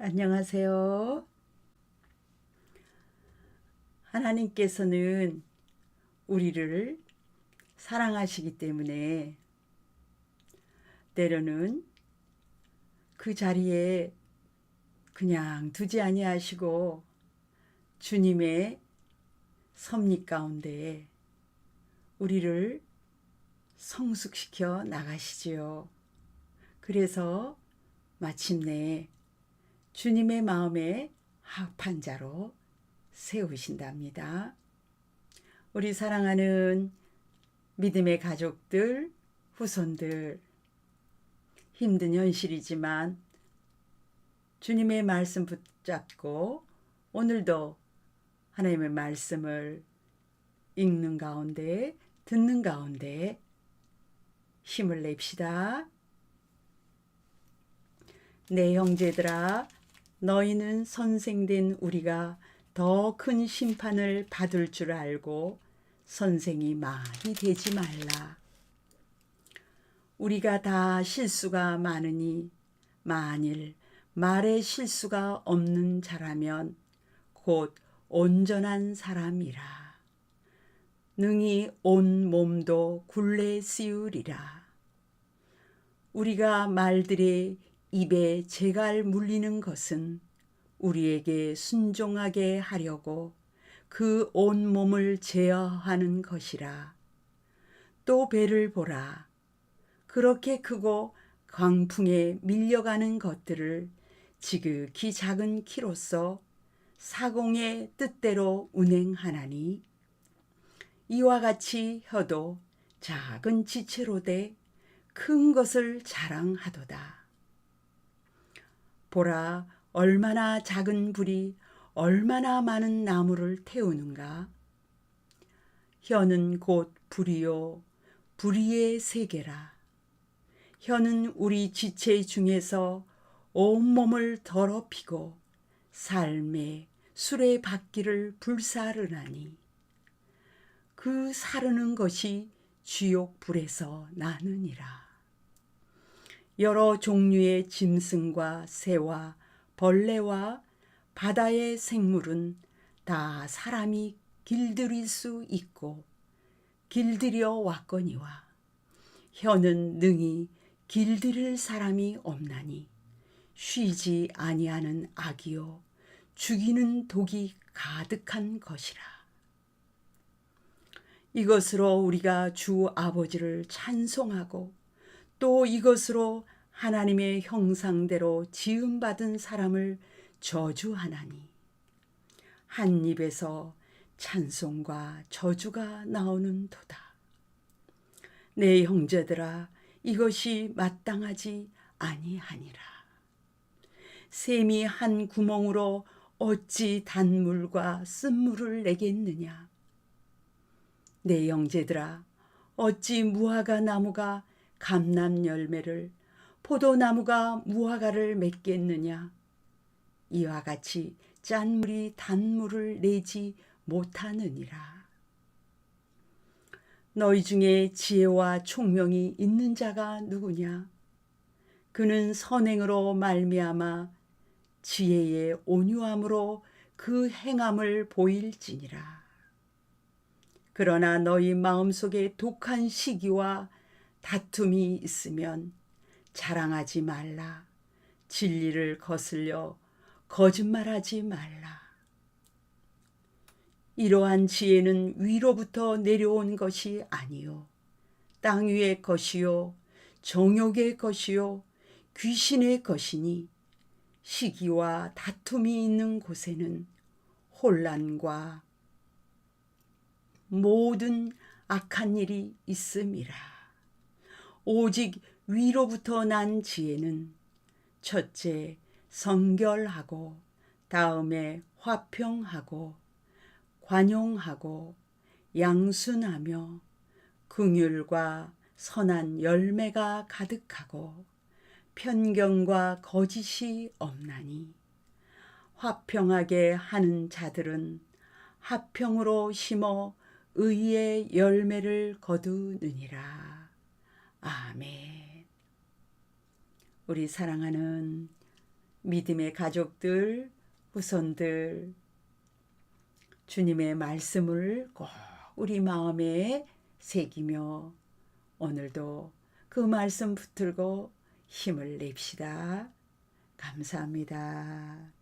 안녕하세요. 하나님께서는 우리를 사랑하시기 때문에 때로는 그 자리에 그냥 두지 아니하시고 주님의 섭리 가운데 우리를 성숙시켜 나가시지요. 그래서 마침내 주님의 마음에 합한 자로 세우신답니다. 우리 사랑하는 믿음의 가족들, 후손들, 힘든 현실이지만 주님의 말씀 붙잡고 오늘도 하나님의 말씀을 읽는 가운데, 듣는 가운데 힘을 냅시다. 내 형제들아, 너희는 선생된 우리가 더 큰 심판을 받을 줄 알고 선생이 많이 되지 말라. 우리가 다 실수가 많으니 만일 말에 실수가 없는 자라면 곧 온전한 사람이라. 능히 온 몸도 굴레 씌우리라. 우리가 말들의 입에 재갈 물리는 것은 우리에게 순종하게 하려고 그 온 몸을 제어하는 것이라. 또 배를 보라. 그렇게 크고 광풍에 밀려가는 것들을 지극히 작은 키로서 사공의 뜻대로 운행하나니 이와 같이 혀도 작은 지체로 돼 큰 것을 자랑하도다. 보라, 얼마나 작은 불이 얼마나 많은 나무를 태우는가. 혀는 곧 불이요, 불이의 세계라. 혀는 우리 지체 중에서 온몸을 더럽히고 삶의 술의 바퀴를 불사르나니 그 사르는 것이 지옥 불에서 나느니라. 여러 종류의 짐승과 새와 벌레와 바다의 생물은 다 사람이 길들일 수 있고 길들여 왔거니와 혀는 능히 길들일 사람이 없나니 쉬지 아니하는 악이요 죽이는 독이 가득한 것이라. 이것으로 우리가 주 아버지를 찬송하고 또 이것으로 하나님의 형상대로 지음받은 사람을 저주하나니 한 입에서 찬송과 저주가 나오는 도다. 내 형제들아 이것이 마땅하지 아니하니라. 샘이 한 구멍으로 어찌 단물과 쓴물을 내겠느냐. 내 형제들아 어찌 무화과 나무가 감람 열매를 포도나무가 무화과를 맺겠느냐? 이와 같이 짠물이 단물을 내지 못하느니라. 너희 중에 지혜와 총명이 있는 자가 누구냐? 그는 선행으로 말미암아 지혜의 온유함으로 그 행함을 보일지니라. 그러나 너희 마음속에 독한 시기와 다툼이 있으면 자랑하지 말라. 진리를 거슬려 거짓말하지 말라. 이러한 지혜는 위로부터 내려온 것이 아니요. 땅 위의 것이요. 정욕의 것이요. 귀신의 것이니 시기와 다툼이 있는 곳에는 혼란과 모든 악한 일이 있음이라. 오직 위로부터 난 지혜는 첫째 성결하고 다음에 화평하고 관용하고 양순하며 긍휼과 선한 열매가 가득하고 편견과 거짓이 없나니 화평하게 하는 자들은 화평으로 심어 의의 열매를 거두느니라. 아멘. 우리 사랑하는 믿음의 가족들, 후손들, 주님의 말씀을 꼭 우리 마음에 새기며 오늘도 그 말씀 붙들고 힘을 냅시다. 감사합니다.